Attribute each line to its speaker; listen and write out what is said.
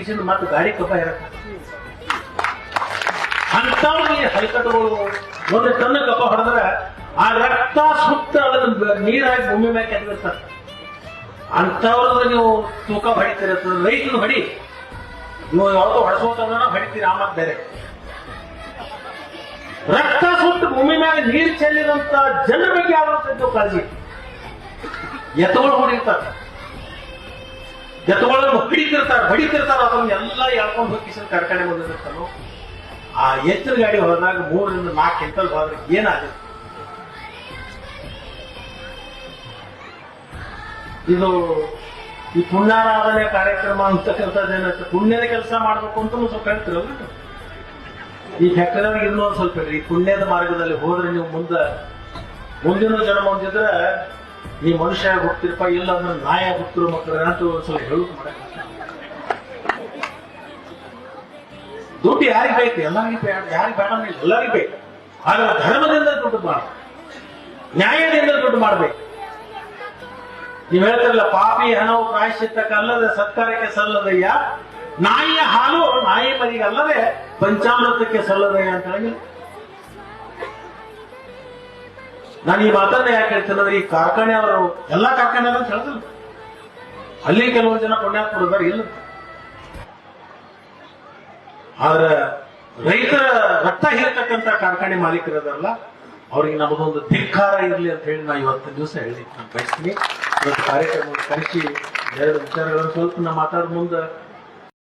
Speaker 1: ಕಿಸಿಂದ ಮತ್ತೆ ಗಾಡಿ ಕಬ್ಬ ಹೇರಕ ಅಂತವ್ರಿಗೆ ಹೈಕಟ್ಗಳು ಒಂದು ಟನ್ ಕಪ್ಪ ಹೊಡೆದ್ರೆ ಆ ರಕ್ತ ಸುತ್ತ ಅದನ್ನ ನೀರಾಗಿ ಭೂಮಿ ಮೇಲೆ ಕೆತ್ತಿರ್ತಾರೆ ಅಂತವ್ರದ್ದು ನೀವು ತೂಕ ಹೊಡಿತೀರ ರೈತನ ಹೊಡಿ. ನೀವು ಯಾವ್ದು ಹೊಡೆಸೋದನ್ನ ಹೊಡಿತೀರಿ, ಆ ಮಾತು ಬೇರೆ. ರಕ್ತ ಸುಟ್ಟು ಭೂಮಿ ಮೇಲೆ ನೀರು ಚೆಲ್ಲಿದಂತ ಜನರ ಬಗ್ಗೆ ಯಾವ ಕಾಳಜಿ. ಎತ್ತುಗಳು ಹೊಡಿರ್ತಾರೆ ಎತ್ತುಗಳನ್ನು ಹಿಡಿತಿರ್ತಾರೆ ಹೊಡಿತಿರ್ತಾರೆ ಅದನ್ನ ಎಲ್ಲ ಎಳ್ಕೊಂಡು ಹೋಗಿ ಕಾರ್ಖಾನೆ ಬಂದಿರ್ತಾನೋ ಆ ಎತ್ತಿನ ಗಾಡಿ ಹೋದಾಗ ಮೂರರಿಂದ ನಾಲ್ಕು ಕ್ವಿಂಟಲ್ ಹೋದ್ರೆ ಏನಾಗುತ್ತೆ? ಇದು ಈ ಪುಣ್ಯಾರಾಧನೆ ಕಾರ್ಯಕ್ರಮ ಅಂತಕ್ಕಂಥದ್ದು ಏನಂತ ಪುಣ್ಯದ ಕೆಲಸ ಮಾಡಬೇಕು ಅಂತ ಸ್ವಲ್ಪ ಹೇಳ್ತಿರಲ್ಲ? ಈ ಫ್ಯಾಕ್ಟರಿಯವ್ರಿಗೆ ಇನ್ನೊಂದು ಸ್ವಲ್ಪ ಈ ಪುಣ್ಯದ ಮಾರ್ಗದಲ್ಲಿ ಹೋದ್ರೆ ನೀವು ಮುಂದೆ, ಮುಂದಿನ ಜನ ಹೊಂದಿದ್ರೆ ಈ ಮನುಷ್ಯ ಹೋಗ್ತಿರಪ್ಪ ಇಲ್ಲ ಅಂದ್ರೆ ನಾಯ ಹುಟ್ಟಿರೋ ಮಕ್ಕಳು ಅಂತ ಒಂದ್ ಸ್ವಲ್ಪ ಹೇಳುದು ಮಾಡಕ್ ದುಡ್ಡು ಯಾರಿಗೆ ಬೇಕು? ಎಲ್ಲರಿಗೂ ಬೇಡ ಯಾರಿಗೆ ಬೇಡ ಅಂದ್ರೆ ಎಲ್ಲರಿಗೂ ಬೇಕು. ಆದ್ರೆ ಧರ್ಮದಿಂದ ದುಡ್ಡು ಮಾಡ. ನ್ಯಾಯದಿಂದ ದುಡ್ಡು ಮಾಡ್ಬೇಕು. ನೀವ್ ಹೇಳ್ತಿರಲ್ಲ, ಪಾಪಿ ಹಣವು ಪ್ರಾಯಶ್ಚಿತ್ತಕ್ಕಲ್ಲದೆ ಸತ್ಕಾರಕ್ಕೆ ಸಲ್ಲದಯ್ಯ ನಾಯಿಯ ಹಾಲು ನಾಯಿ ಮರಿಗೆ ಅಲ್ಲದೆ ಪಂಚಾಮೃತಕ್ಕೆ ಸಲ್ಲದಯ್ಯ ಅಂತ ಹೇಳಿ. ನಾನು ಈ ಮಾತನ್ನ ಯಾಕೆ ಹೇಳ್ತೇನೆ ಈ ಕಾರ್ಖಾನೆ ಅವರು ಎಲ್ಲಾ ಕಾರ್ಖಾನೆ ಅಂತ ಹೇಳಿದ್ರು ಅಲ್ಲಿ ಕೆಲವು ಜನ ಪುಣ್ಯಾತ್ಮರು ಇಲ್ಲ. ಆದ್ರೆ ರೈತರ ರಕ್ತ ಹೀರತಕ್ಕಂತ ಕಾರ್ಖಾನೆ ಮಾಲೀಕರದಲ್ಲ ಅವ್ರಿಗೆ ನಮಗೊಂದು ಧಿಕ್ಕಾರ ಇರಲಿ ಅಂತ ಹೇಳಿ ನಾ ಇವತ್ತು ದಿವಸ ಹೇಳಿ ನಾನು ಬಯಸ್ತೀನಿ. ಇವತ್ತು ಕಾರ್ಯಕ್ರಮ ಕರೆಸಿ, ಎರಡು ವಿಚಾರಗಳನ್ನು ಸ್ವಲ್ಪ ನಾ ಮಾತಾಡ ಮುಂದೆ